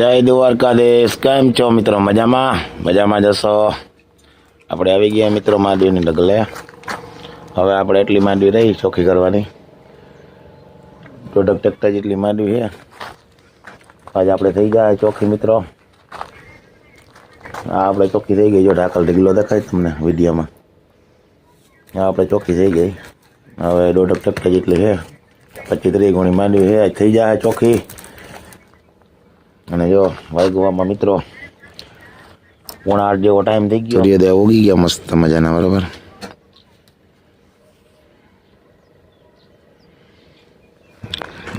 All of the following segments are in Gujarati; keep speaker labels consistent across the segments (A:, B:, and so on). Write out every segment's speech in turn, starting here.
A: જય દ્વારકાધીશ. કેમ છો મિત્રો? મજામાં? મજામાં જશો આપણે આવી ગયા મિત્રો માંડવીની ડગલે. હવે આપણે એટલી માંડવી રહી ચોખ્ખી કરવાની. પ્રોડક્ટ ટેક્ટર જેટલી માંડવી છે. આજે આપણે થઈ ગયા ચોખ્ખી મિત્રો. આ આપણે ચોખ્ખી થઈ ગઈ. જો ઢાકલ ઢીગલો દેખાય તમને વિડીયોમાં. આ આપણે ચોખ્ખી થઈ ગઈ. હવે દોઢ ટેક્ટર જેટલી છે. પચીસ ત્રીસ ગુણી માંડવી છે. આજ થઈ જાય ચોખ્ખી. અને જો વાગવામાં મિત્રો પોણા આઠ જેવો ટાઈમ થઈ ગયો. સૂર્યોદય ઉગી ગયા મસ્ત મજાના, બરોબર?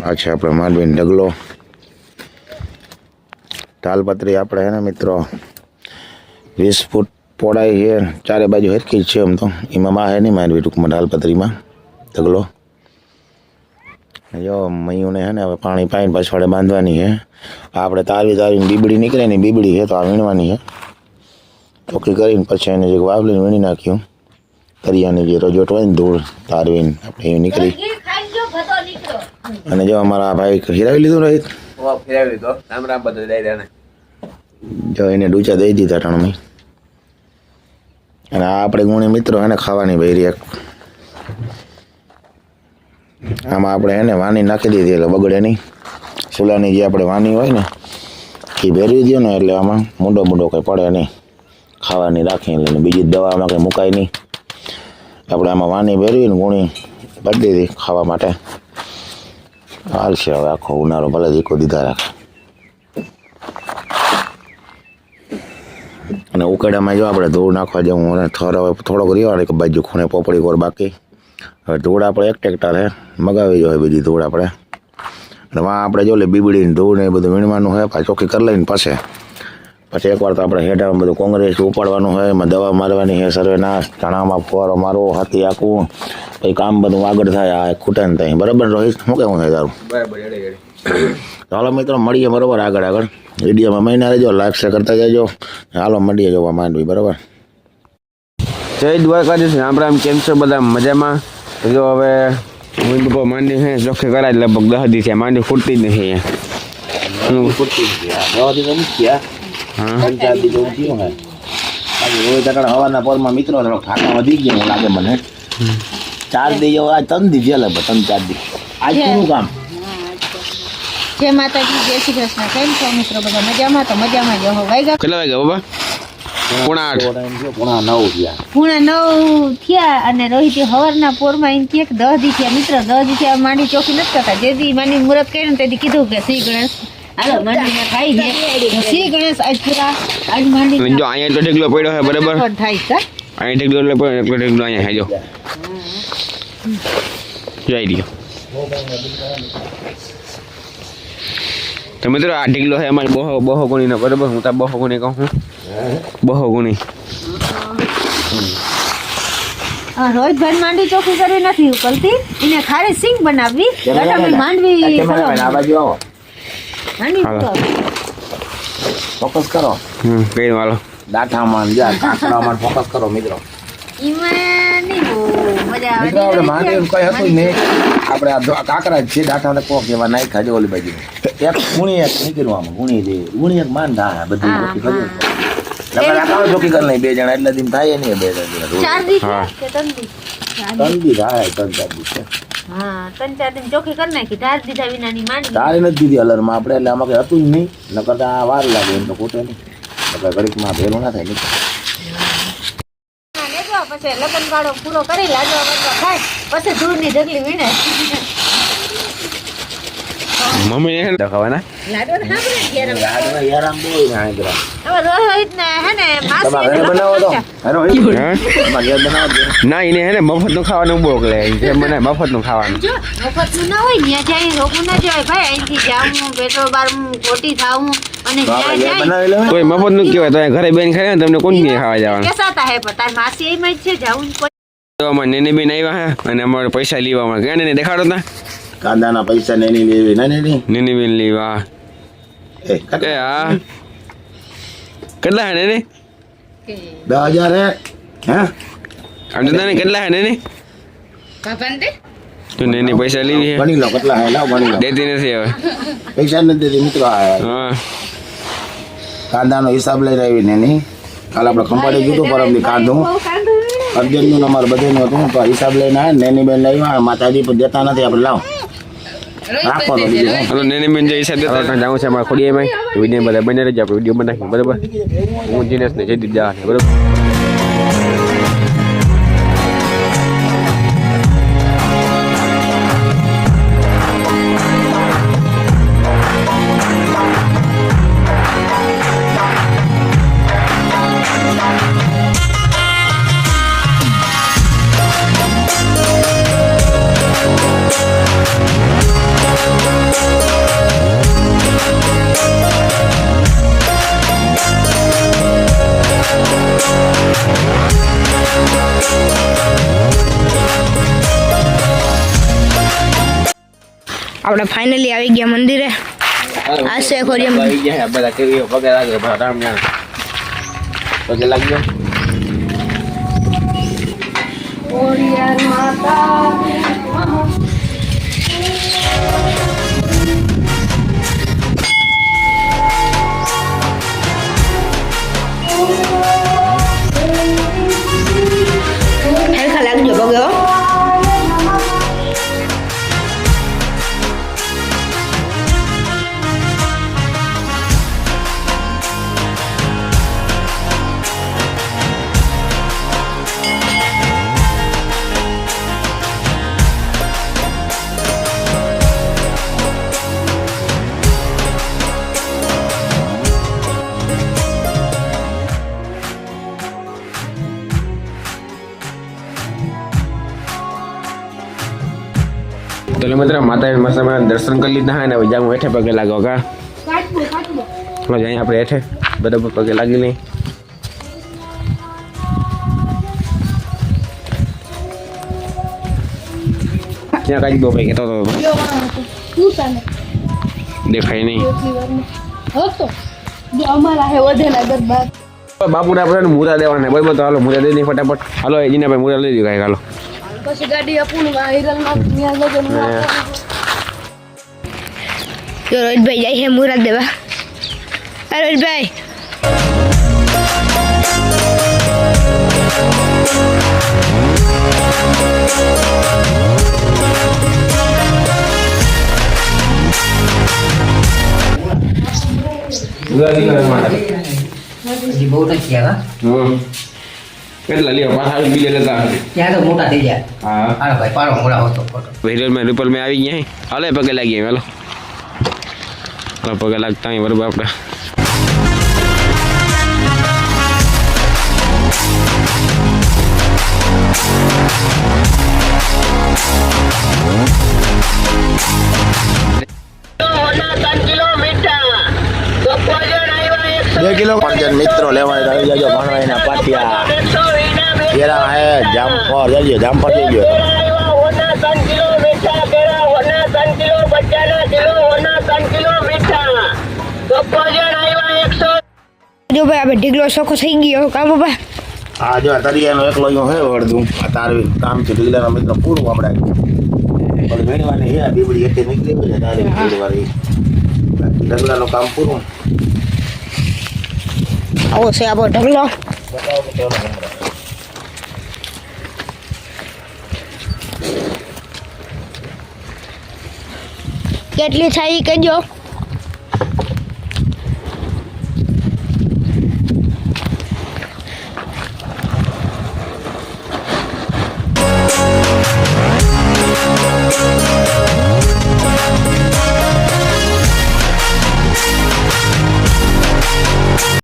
A: આ છે આપણે માંડવીનો ઢગલો. તાલપત્રી આપણે હે ને મિત્રો, વીસ ફૂટ પહોળાઈ છે, ચારે બાજુ હરખી જ છે એમ તો. એમાં માં હે નહીં માંડવી ટૂંકમાં તાલપત્રીમાં ઢગલો. જો મયુને હે ને હવે પાણી પાઈને પછવાડે બાંધવાની છે આપણે તારવી તારવીને બીબડી નીકળે ને બીબડી છે તો આ વીણવાની છે ચોખ્ખી કરીને પછી એને જે વાવલીને વીણી નાખ્યું. કરિયાની જે રજોટ હોય ને ધૂળ તારવીને આપણે એ નીકળી. અને જો અમારા ભાઈ હિરાવી લીધું રોહિત
B: ફેરવી દીધો રામ રામ બધું દઈ દે
A: જો એને ડૂચા દઈ દીધા ટાણમી અને આ આપણે ગુણી મિત્રો એને ખાવાની ભાઈ એક આમાં આપણે એને વાની નાખી દીધી એટલે બગડે નહીં. સુલાની જે આપણે વાની હોય ને એ ભેરવી દો ને એટલે આમાં મૂંડો મૂંડો કંઈ પડે નહીં. ખાવાની રાખી એટલે બીજી દવામાં કંઈ મુકાય નહીં. આપણે આમાં વાની ભેરવીને ગુણી બદલી દીધી ખાવા માટે. હાલશે હવે આખો ઉનાળો ભલે દીકો દીધા રાખે. અને ઉકેડામાં જો આપણે ધૂળ નાખવા જવું અને થર હવે થોડોક રહ્યો એક બાજુ ખૂણે પોપડી કોર બાકી. હવે ધૂળ આપણે એક ટ્રેક્ટર હે મગાવી જોઈએ બીજી ધૂળ આપણે. અને વાં આપણે જો લે બીબડીને ધૂળ ને એ બધું વીણવાનું હોય પાછી ચોખ્ખી કરી લઈને પછી. પછી એકવાર તો આપણે હેઠામાં બધું કોંગ્રેસ ઉપાડવાનું હોય એમાં દવા મારવાની છે સર્વે નાશ ચણામાં ફુવારો મારવો હાથી આખું પછી કામ બધું આગળ થાય આ ખૂટે ને ત્યાં બરાબર રોહિત? શું કેવું થાય તારું?
B: બરાબર
A: ચાલો મિત્રો મળીએ બરોબર આગળ આગળ. વિડીયોમાં મહિના રહેજો લાઈક શેર કરતા જજો. હાલો મળીએ જોવા માંડવી બરાબર?
B: જય દ્વારકાધીશ રામ રામ કેમ છો બધા? મજામાં? તો જો હવે બપોર માંડી છે ચોખ્ખી કરાય લગભગ દસ દી છે માંડી ફૂટતી જ નથી અહીંયા.
A: તકડ હવાના પોરમાં મિત્રો થોડોક થાકા વધી ગયો લાગે મને. ચાર દી જેવો આજ ત્રણ દી લગભગ ત્રણ ચાર દી આજ પૂરું કામ.
C: જય માતાજી જય શ્રી કૃષ્ણ. કેમ છો મિત્રો બધા? મજામાં? તો મજામાં જ હો. વાગ્યા
B: કેટલા વાગ્યા બાબા? પોણા આઠ
A: થોડા એમ થયો, પોણા નવ થયા.
C: પૂણા નવ થયા અને રોહિત હવારના પોરમાં એમ કે દહ દી થયા. મિત્ર દહ દી થયા માંડી ચોખ્ખી નથી કરતા જે દી મુહૂર્ત કર્યું ને તે કીધું કે શ્રી ગણેશ હાલો માંડીને ખાઈ છે. શ્રી ગણેશ આજ પૂરા આજ માંડી
B: જો અહીંયા તો ઢેકલો પડ્યો છે બરાબર?
C: થાય સર
B: અહીંયા ઢેકલો પડ્યો એટલો ઢેકલો અહીંયા છે જોઈ લ્યો તો મિત્રો આ ઢીકલો છે અમારે બહો બહો ગુણીનો બરાબર? હું તો બહો ગુણી કહું છું. બહો ગુણી.
C: રોહિતભાઈ માંડી ચોખ્ખી કરવી નથી ઉકલતી એને ખારી સિંગ બનાવવી ગટામી માંડવી
A: આ બાજુ આવો. ફોકસ કરો.
B: હમ કઈ વાલો.
A: દાઠામાં જા કાંકરામાં ફોકસ કરો મિત્રો.
C: ઈમાં મજા આવે.
A: મિત્રો આપણે માંડવી કઈ હતું નહીં. આપણે આ દો- કાંકરા છે કોક એવા નાખ્યા છે ઓલી બાજુ એક ગુણી એક નીકળ્યું આમાં ગુણી જે ગુણી એક માન થાય બધી ખબર નકર આ કરી નહીં બે જણા એટલે દિન થાય નહીં બે જણા
C: ચાર દી કે ત્રણ દી
A: ત્રણ દી થાય ત્રણ ચાર દી છે.
C: હા ત્રણ ચાર દિન ચોખ્ખી કરી નાખી ચાર દીધા વિનાની માંડવી
A: તારી નથી દીધી અલરમાં આપણે એટલે આમાં કઈ હતું જ નહીં. નકર તો આ વાર લાગે એમ તો ખોટે નહીં. એટલે ઘડીકમાં ભેલું ના થાય નહીં
C: પછી લગ્ન ગાળો પૂરો કરી લાડવા પછી ખાય પછી ધૂળની ઢગલી વીણે.
B: મમ્મી ને? દેખાવાના
C: લાડવા ને ને ઘેર અમે.
A: યાર યારામ બહુ ના જરા
C: હવે રોહિત ને હે ને માસી
A: તમારે બનાવો તો. હે
B: હે?
A: તમારે ઘેર બનાવો
B: ના એને હે ને મફતનું ખાવાનું બહુ લે જે મને મફતનું ખાવાનું.
C: જો મફતનું ના હોય જાય ના ભાઈ અહીંથી જાવું ખોટી થાવું અને
B: કોઈ મફતનું કહેવાય તો ઘરે બેન ખાય ને તમને કોણ ખાવા જવાનું?
C: કેસાતા હે પણ તાર માસી એમાં જ છે જાવું
B: તો અમારે નેની બેન આવ્યા હે અને અમારે પૈસા લેવામાં ક્યાં ને દેખાડો તા.
A: કાંદાના પૈસા ને એની લેવી ના ને
B: નેની બેન લેવા.
A: એ
B: એ હા. કેટલા હે નેની?
A: દસ હજાર હે. હા?
B: તો કેટલા હે નેની? તું નેની પૈસા લેવી હે.
A: ભણી લો કેટલા હે લાવ ભણી લો.
B: દેતી નથી હવે.
A: પૈસા નથી દેતી મિત્રો આ
B: હા.
A: કાંદાનો હિસાબ લઈ રહી નેની. કાલ આપણે ખંભાળી કીધું પરમથી કાંદું અર્જનનું અમારે બધાનું હતું તો હિસાબ લઈને આવે નેની બેન લાવ્યા માતાજી પણ દેતા નથી આપણે લાવ. રાખો તો શું.
B: હાલો નેની બેન જે હિસાબ દેતા હતા જાઉં છે અમારા ખોડીએ માં વીડિયો બધા બને રહેજો આપણે વીડિયો બનાવીએ બરાબર? હું જીનેશ જઈ જા બરાબર?
D: આપણે ફાઇનલી આવી ગયા મંદિરે. આ છે ખોડિયાર
B: આવી ગયા બધા કેવી પગે લાગે રામ જાણ પગે લાગજો
D: હરખા
B: એટલે મિત્ર માતા મસ્ત દર્શન કરી લીધા હે ને હવે જાઉં હેઠે પગે લાગો કા હવે આપણે હેઠે બરાબર પગે લાગી નહીં ત્યાં કાઢી દો ભાઈ કહેતો હતો? દેખાય નહીં. બાપુને આપણે મુરા દેવાના બરાબર તો હાલો મુરા દઈ દઈ ફટાફટ. હાલો જીના ભાઈ મુરા લઈ દો કાંઈ હાલો.
D: પછી ગાડી આપું હિરલમાં ત્યાં લગન જો રોહિતભાઈ જાય છે મુરાદ દેવા. રોહિતભાઈ.
E: હજી બહુ નથી આવ્યા?
B: હમ. કેટલા લ્યો પાછા આવી બીજે લેતા આવે.
E: ત્યાં તો મોટા થઈ ગયા
B: હા
E: હાલો ભાઈ પાડો મોડા હોતો ફોટો
B: વિરલમાં રૂપલમાં આવી ગયા હે. હાલે પગે લાગી ગયા હાલો હાલો, પગે લાગતા અહીં બરાબર આપણે
A: બે કિલો પંચન મિત્રો લેવા આવી જજો ભણવાના પાટિયા કેરા હે જામફળ જજો જામફળ જજો
D: જો ભાઈ આપણે ઢીકલો સોખો થઈ ગયો કા બાપા?
A: આ જો તરિયાનો એકલો યો હે વળદું. તારવી કામ છે ઢીગલાના મિત્રો પૂરું આપણે પણ વેણવાની હે આ બીબડી એટલે નીકળી હોય તારે બાકી ઢગલાનું કામ પૂરું.
D: આવો છે આપણો ઢગલો.
A: બતાવો કે
D: કેટલી થાય ઈ કહેજો.